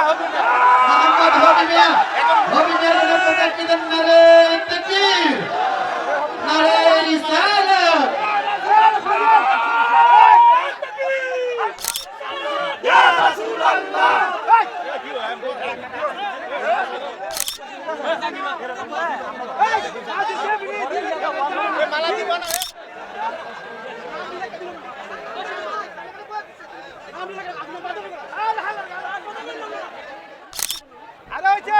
হবি মিয়া। হবি মিয়ার পতাকা কি দেন নারে তাকবীর নারে রিসালাত সবাই মিলে মারহাবা নারে তাকবীর নারে রিসালাত নারে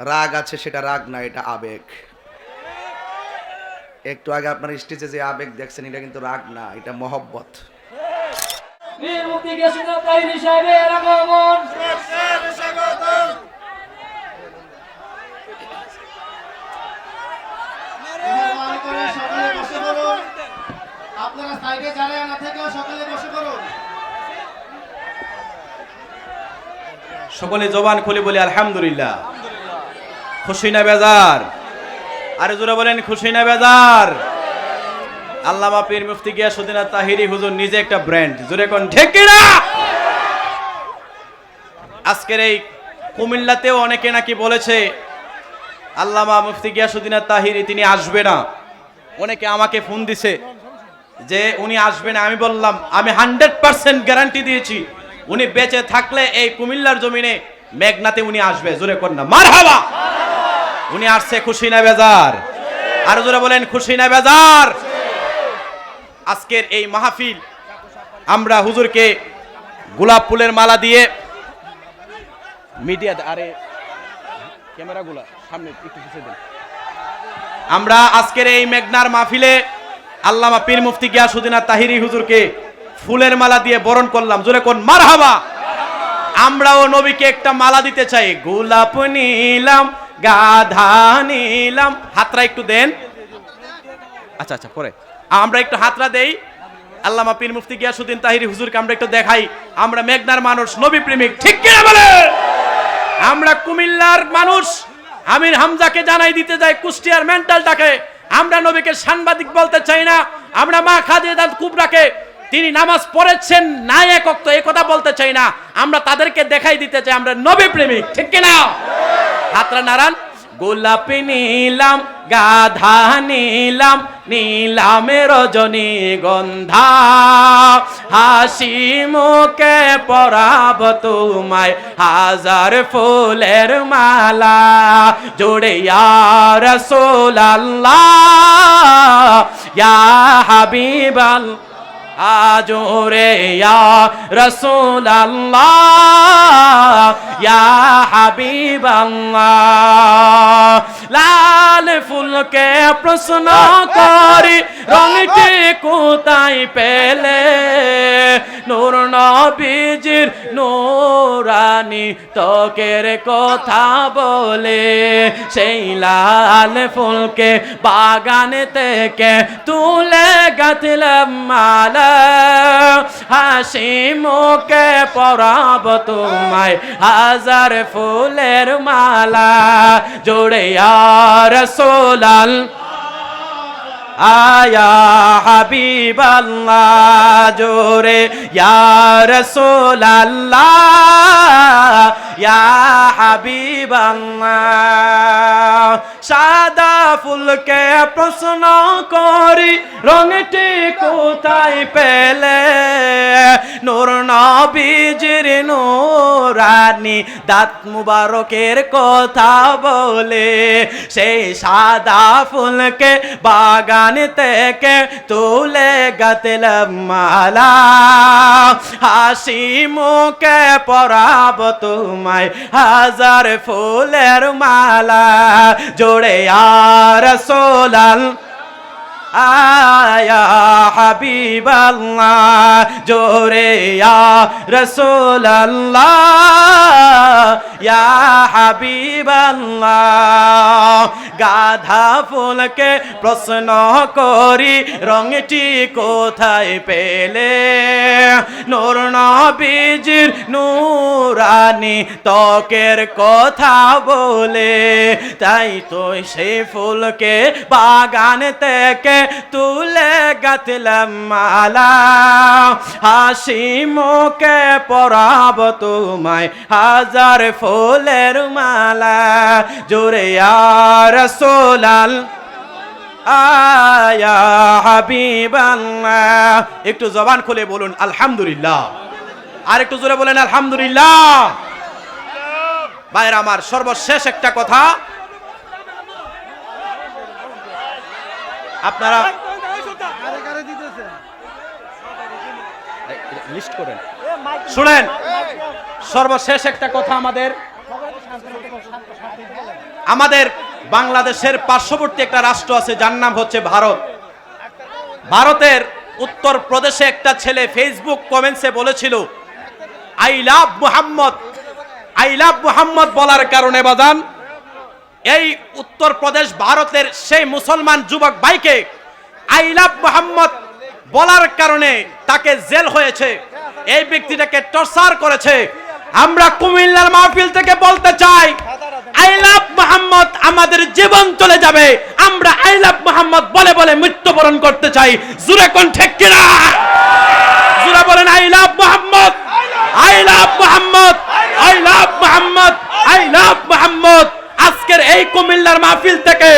রাগ আছে সেটা রাগ না এটা আবেগ। একটু আগে আপনার স্টেজে যে আবেগ দেখছেন এটা কিন্তু রাগ না এটা মহব্বত। আপনারা সাইডে যারা না থেকেও বসে সকলে জবান খুলে বলি আলহামদুলিল্লাহ। খুশি না বেজার? আরে জোরে বলেন, খুশি না বেজার? আল্লামা পীর মুফতি গিয়াসুদ্দিন তাহিরি হুজুর নিজে একটা ব্র্যান্ড জোরে কোন কিনা আজকের এই কুমিল্লাতেও অনেকে নাকি বলেছে, আল্লামা মুফতি গিয়াসুদ্দিন তাহিরি তিনি আসবে না। অনেকে আমাকে ফোন দিছে যে উনি আসবে না। আমি বললাম, আমি হান্ড্রেড পার্সেন্ট গ্যারান্টি দিয়েছি। উনি বেঁচে থাকলে এই কুমিল্লার জমিনে মেঘনাতে উনি আসবে। জোরে না মার হাবা উনি আসছে খুশি না বেজার? আর জোরে বলেন, খুশি না বেজার? আজকের এই মাহফিল, আমরা হুজুরকে গোলাপ ফুলের মালা দিয়ে মিডিয়া আরে, ক্যামেরাগুলা সামনে একটু পিছিয়ে দেন। আমরা আজকের এই মেঘনার মাহফিলে আল্লামা পীর মুফতি গিয়াসুদ্দিন তাহিরি হুজুরকে ফুলের মালা দিয়ে বরণ করলাম। জোরে কোন, মারহাবা! আমরাও নবীকে একটা মালা দিতে চাই। গোলাপ নিলাম গাধা নিলাম। হাতরা একটু দেন। আচ্ছা আচ্ছা পরে। আমরা একটু হাতরা দেই। আল্লামা পীর মুফতি গিয়াসুদ্দিন তাহিরি হুজুরকে আমরা একটু দেখাই। আমরা মেঘনার মানুষ নবী প্রেমিক ঠিক কিনা বলে? আমরা কুমিল্লার মানুষ। আমির হামজাকে জানাই দিতে যাই কুষ্টিয়ার মেন্টালটাকে। আমরা নবীকে সাংবাদিক বলতে চাই না। আমরা মা খাদিজা কুবরাকে। তিনি নামাজ পড়েছেন না একক তো এই কথা বলতে চাই না। আমরা তাদেরকে দেখাই দিতে চাই, আমরা নবী প্রেমিক ঠিক কিনা? হাতরা নারায়ণ। গোলাপি নিলাম, গাধা নিলাম, নীলামে রজনী গন্ধা। হাসি মুখে পরাব তোমায়, হাজার ফুলের মালা। জোড়ে রসোল আল্লাহ ইয়া হাবিবাল আজোরে ইয়া রসুল আল্লাহ ইয়া হাবিব আল্লাহ লাল ফুলকে প্রশ্ন করি রংটি কোথায় পেলে? নূর নবীজির নূরানি তোকের কথা বলে, সেই লাল ফুলকে বাগান থেকে তুলে গাঁথলাম মালা। হাসি মুখে পরাব তোমায় হাজার ফুলের মালা। জোড়ে আর সোলাল আয়া হাবিব জোরে, ইয়া রসুল আল্লাহ ইয়া হাবিব সাদা ফুলকে প্রশ্ন করি, রঙটি কোথায় পেলে? নূর নবীজির নূরানি, দাঁত মুবারকের কথা বলে, সেই সাদা ফুলকে বাগান থেকে তুলে গাতলাম মালা। হাসি মুখে পরাব তোমায় হাজার ফুলের মালা। জোড়ে আর সোলাল আয়া হাবিব আল্লাহ জোরে ইয়া রসুল হাবিবাল্লাহ। গাধা ফুলকে প্রশ্ন করি রঙটি কোথায় পেলে? নূর নবীজির নূরানি ত্বকের কথা বলে, তাই তো সে ফুলকে বাগান থেকে তুলে গাঁথলাম মালা। হাসি মুখে পরাব তোমায় হাজার ফুলের মালা। জোরে আর সোলাল আয়া একটু জবান খুলে বলুন, আলহামদুলিল্লাহ। আর একটু জোরে বলেন, আলহামদুলিল্লাহ। ভাইয়ের, আমার সর্বশেষ একটা কথা। আপনারা লিস্ট করেন। শুনেন সর্বশেষ একটা কথা আমাদের। আমাদের বাংলাদেশের পার্শ্ববর্তী একটা রাষ্ট্র আছে যার নাম হচ্ছে ভারত। ভারতের উত্তর প্রদেশে একটা ছেলে ফেসবুক কমেন্টসে বলেছিল I love Muhammad I love Muhammad বলার কারণে বাজান। এই উত্তর প্রদেশ ভারতের সেই মুসলমান যুবক ভাইকে আই লাভ মোহাম্মদ বলার কারণে তাকে জেল হয়েছে। এই ব্যক্তিটাকে টর্চার করেছে। আমরা কুমিল্লার মাহফিল থেকে বলতে চাই আই লাভ মোহাম্মদ আমাদের জীবন চলে যাবে। আমরা আই লাভ মোহাম্মদ বলে বলে মৃত্যুবরণ করতে চাই। জুরে কোন ঠিক কিনা? জুরে বলেন I love Mohammad I love Mohammad I love Mohammad I love Mohammad. আজকের এই কুমিল্লার মাহফিল থেকে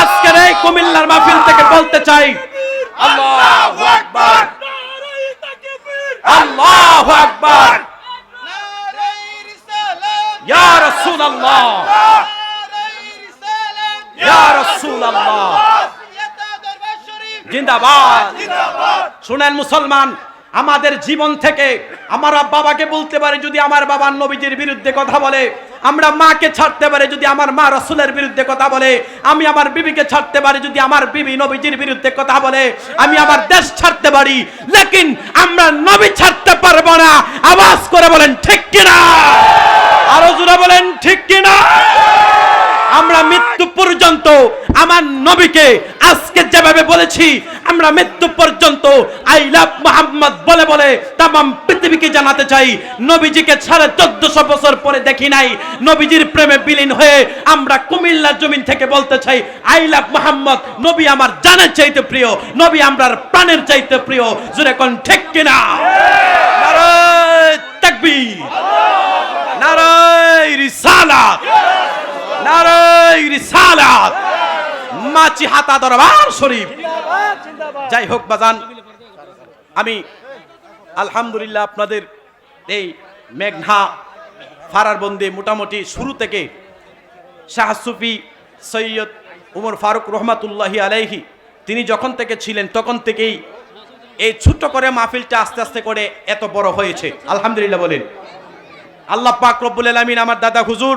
আজকের এই কুমিল্লার মাহফিল থেকে বলতে চাই আল্লাহু আকবার। আল্লাহু আকবার। ইয়া রাসূলুল্লাহ। ইয়া রাসূলুল্লাহ। জিন্দাবাদ। শুনেন মুসলমান আমাদের জীবন থেকে আমার বাবাকে বলতে পারে, যদি আমার বাবা নবীজির বিরুদ্ধে কথা বলে, আমরা মাকে ছাড়তে পারে, যদি আমার মা রসুলের বিরুদ্ধে কথা বলে, আমি আমার বিবিকে ছাড়তে পারি, যদি আমার বিবি নবীজির বিরুদ্ধে কথা বলে, আমি আমার দেশ ছাড়তে পারি। লেকিন আমরা নবী ছাড়তে পারব না। আওয়াজ করে বলেন, ঠিক কিনা? আরও জোরে বলেন, ঠিক কিনা? আমরা মৃত্যু পর্যন্ত আমার নবীকে আজকে যেভাবে বলেছি, আমরা মৃত্যু পর্যন্ত আই লাভ মোহাম্মদ বলে বলে তাম পৃথিবীকে জানাতে চাই। নবীজিকে সাড়ে চোদ্দশো বছর পরে দেখি নাই। নবীজির প্রেমে বিলীন হয়ে আমরা কুমিল্লার জমিন থেকে বলতে চাই আই লাভ মোহাম্মদ নবী আমার জানের চাইতে প্রিয়, নবী আমরার প্রাণের চাইতে প্রিয়। জুড়ে কোন ঠিক কিনা? নারায় তাকবীর, নারায় রিসালাত। শরীফ। যাই হোক বাজান, আমি আলহামদুলিল্লাহ আপনাদের এই মেঘনা ফারারবন্দি মোটামুটি শুরু থেকে শাহ সুফি সৈয়দ উমর ফারুক রহমাতুল্লাহি আলাইহি, তিনি যখন থেকে ছিলেন তখন থেকেই এই ছোট্ট করে মাহফিলটা আস্তে আস্তে করে এত বড় হয়েছে। আলহামদুলিল্লাহ বলেন। আল্লাহ পাক রব্বুল আলামিন আমার দাদা হুজুর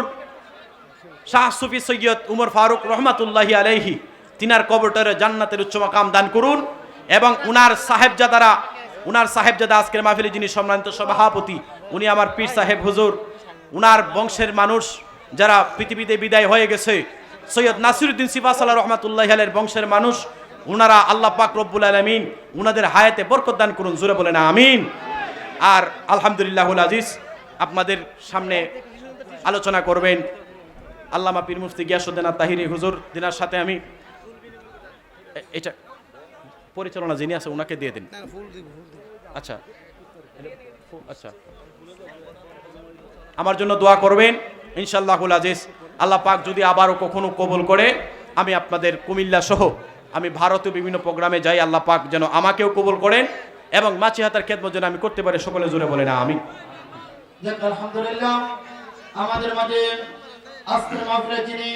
শাহ সুফি সৈয়দ উমর ফারুক রহমাতুল্লাহি আলাইহি তিনার কবরটারে জান্নাতের উচ্চ মাকাম দান করুন এবং উনার সাহেবজাদারা, উনার সাহেবজাদা আজকের মাহফিলে যিনি সম্মানিত সভাপতি, উনি আমার পীর সাহেব হুজুর, উনার বংশের মানুষ যারা পৃথিবীতে বিদায় হয়ে গেছে, সৈয়দ নাসিরুদ্দিন সিফাসাল্লাহ রহমাতুল্লাহ আলের বংশের মানুষ, উনারা আল্লাহ পাক রব্বুল আলমিন উনাদের হায়াতে বরকত দান করুন জুড়ে বলেন আমিন। আর আলহামদুলিল্লাহুল আজিজ, আপনাদের সামনে আলোচনা করবেন। আল্লামা পীর মুফতি গিয়াসুদ্দিন তাহিরি হুজুর দিনার সাথে আমি এটা পরিচালনা যিনি আছে ওনাকে দিয়ে দিন। আচ্ছা। আচ্ছা। আমার জন্য দোয়া করবেন ইনশাল্লাহুল আজিজ। আল্লাহ পাক যদি আবারও কখনো কবুল করে আমি আপনাদের কুমিল্লা সহ আমি ভারতীয় বিভিন্ন প্রোগ্রামে যাই আল্লাহ পাক যেন আমাকেও কবুল করেন এবং মাছি হাতার খেদমত যেন আমি করতে পারি সকলে জোরে বলে না আমি আলহামদুলিল্লাহ আমাদের মাঝে আজকের মাহফিলে যিনি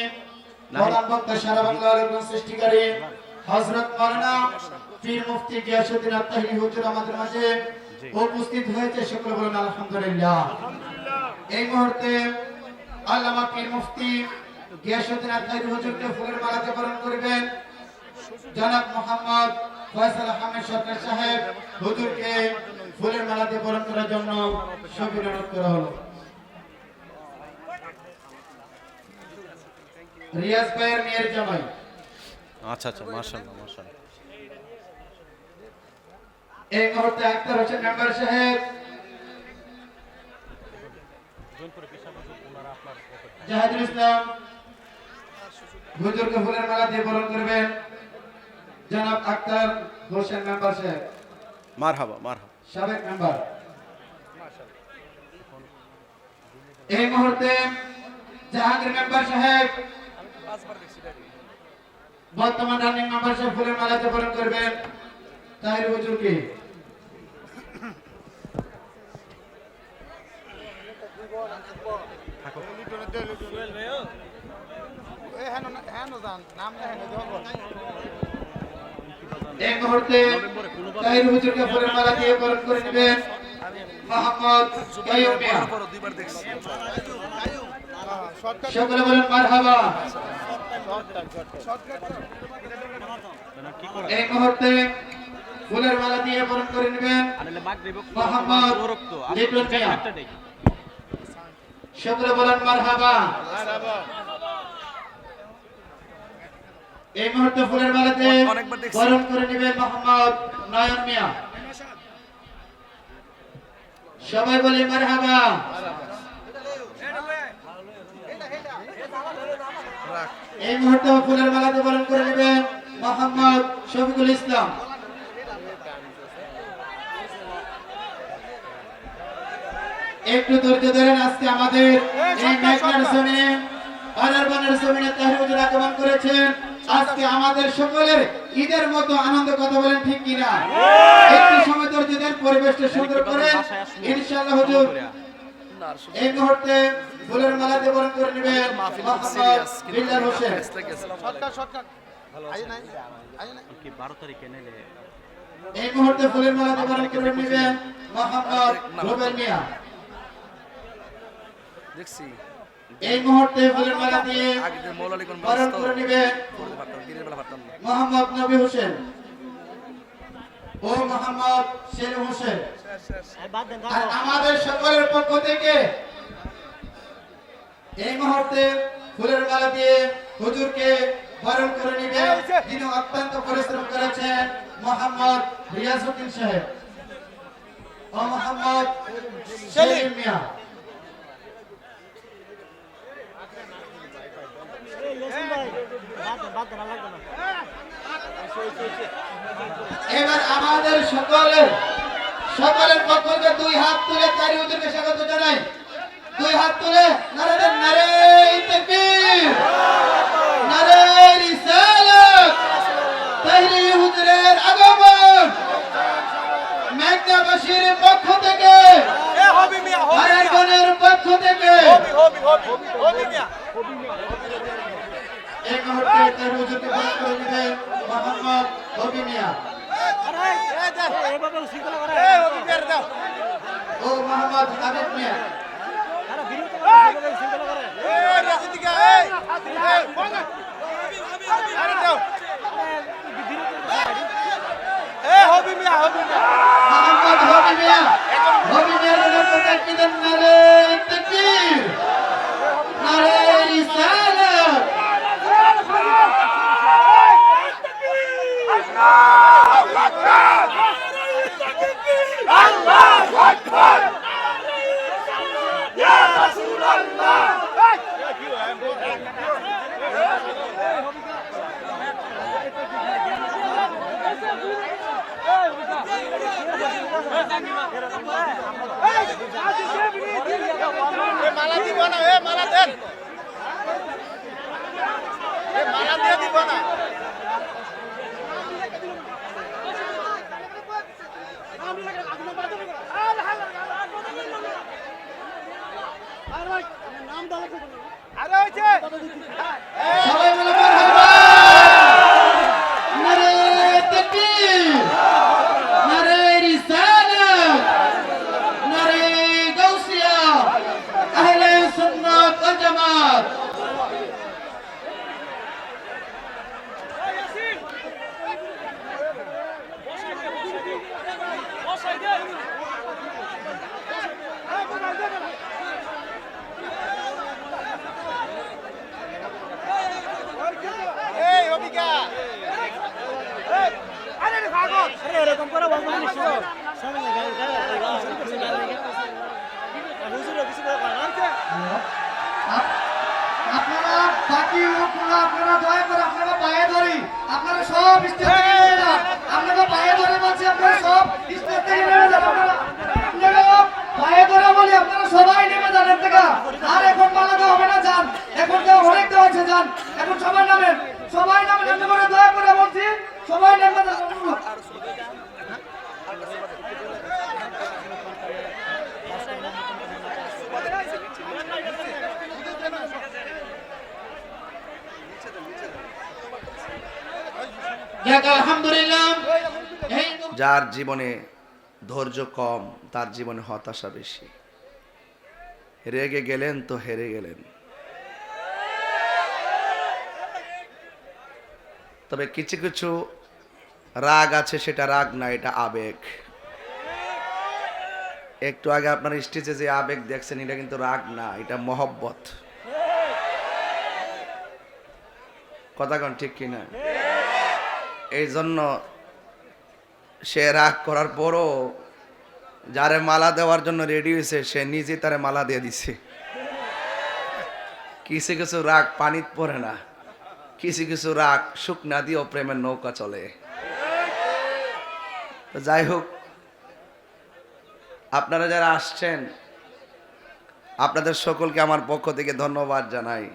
প্রধান বক্তা সারা বাংলার একজন সৃষ্টিকারী হযরত মাওলানা পীর মুফতি গিয়াসউদ্দিন আত্তাহি হুজুর আমাদের মাঝে উপস্থিত হয়েছে। সকলে বলেন আলহামদুলিল্লাহ। এই মুহূর্তে আল্লামা পীর মুফতি গিয়াসউদ্দিন আত্তাহি হুজুরকে ফুলের মালাতে বরণ করবেন। জনাব মোহাম্মদ ফয়সাল আহমেদ সরকার সাহেব হুজুরকে ফুলের মালাতে বরণ করার জন্য সবির অনুরোধ করা হলো। রিয়াজ ভাইয়ের মেয়ের জামাই। আচ্ছা আচ্ছা মার্শাল্লাহ মার্শাল্লাহ এই মুহূর্তে আক্তার হোসেন মেম্বার সাহেব। জাহাদুল ইসলাম হুজুরকে ফুলের মালা দিয়ে বরণ করবেন। জনাব আক্তার হোসেন মেম্বার সাহেব। মার হাবা মার সাবেক মেম্বার এই মুহূর্তে জাহাঙ্গীর মেম্বার সাহেব। বর্তমান রানিং মেম্বার সাহেব ফুলের মালাতে বরণ করবেন। তাহির হুজুরকে এই মুহূর্তে তাহির হুজুরকে ফুলের মালা দিয়ে বরণ করে নেবেন মোহাম্মদ কাইয়ুম মিয়া। দুইবার দেখছি সকলে বলেন মারহাবা। এই মুহূর্তে ফুলের মালা দিয়ে বরণ করে নেবেন মোহাম্মদ বলেন, মারহাবা। এই মুহূর্তে ফুলের মালাতে বরণ করে নেবেন মোহাম্মদ নয়ন মিয়া। সবাই বলে, মারহাবা। এই মুহূর্তে ফুলের মালাতে বরণ করে নেবেন মোহাম্মদ শফিকুল ইসলাম। একটু ধৈর্য ধরেন আজকে আমাদের এই মেঘনার জমিনে অনারবানের জমিনে তাহিরুদ্দিন আগমন করেছেন। আজকে আমাদের সকলের ঈদের মতো আনন্দ কথা বলেন ঠিক কিনা? একটু সময় ধৈর্য দেন পরিবেশটা সুন্দর করেন। ইনশাআল্লাহ হুজুর এই মুহূর্তে ফুলের মালাতে বরণ করে নেবেন মোহাম্মদ বিল্লাল হোসেন। এই মুহূর্তে ফুলের মালাতে বরণ করে নেবেন মোহাম্মদ রুবেল মিয়া। দেখছি। এই মুহূর্তে ফুলের মালা দিয়ে বরণ করে নেবেন মোহাম্মদ নবী হোসেন। ও মোহাম্মদ সেলিম হোসেন। আর আমাদের সকলের পক্ষ থেকে এই মুহূর্তে ফুলের মালা দিয়ে হুজুরকে বরণ করে নিবে যিনি অত্যন্ত পরিশ্রম করেছেন মোহাম্মদ রিয়াজউদ্দিন সাহেব। ও মোহাম্মদ সেলিম মিয়া। এবার আমাদের সকলের সকলের পক্ষ থেকে দুই হাত তুলে তারি হুজুরকে স্বাগত জানাই। দুই হাত তুলে নারে দেন, নারে তাকবীর নারে রিসালাত তাহরি হুজুরের আগমন। মেঘনাবাসীর পক্ষ থেকে পক্ষ থেকে। এই মুহূর্তে তার হুজুরকে বরণ করে নেবেন মোহাম্মদ হবি মিয়া। ও মোহাম্মদ হাবিব মিয়া। মোহাম্মদ হবি মিয়া হবি মিয়ার জন্য তাকবীর নারে তাকবীর নারে রিসালাত মালা দিব না এ মালা দেন এ মালা দিয়ে দিব না আরে হয়েছে সবাই বলে মারহাবা নারে তাকবীর নারে রিসালাত নারে গাউসিয়া আহলে সুন্নাত ওয়াল জামাত আপনারা দয়া করে আপনারা পায়ে ধরি আপনারা সব স্টেজ নেমে আপনারা পায়ে ধরে বলছি আপনারা সব স্টেজ থেকে নেমে যান সবাই নেমে যান এর থেকে। আর এখন মালা দেওয়া হবে না, যান। এখন তো অনেক দেওয়া হয়েছে যান। এখন সবাই নামেন। সবাই নামেন করে দয়া করে বলছি, সবাই নেমে যার জীবনে ধৈর্য কম, তার জীবনে হতাশা বেশি। রেগে গেলেন তো হেরে গেলেন। তবে কিছু কিছু রাগ আছে, সেটা রাগ না, এটা আবেগ। একটু আগে আপনার স্টেজে যে আবেগ দেখছেন, এটা কিন্তু রাগ না, এটা মহব্বত। কথা কন, ঠিক কিনা? এই জন্য সে রাগ করার পরও যারে মালা দেওয়ার জন্য রেডি হয়েছে সে নিজে তারে মালা দিয়ে দিছে। কিছু কিছু রাগ পানিত পড়ে না, কিছু কিছু রাগ শুকনা দিয়েও প্রেমের নৌকা চলে। যাই হোক, আপনারা যারা আসছেন, আপনাদের সকলকে আমার পক্ষ থেকে ধন্যবাদ জানাই।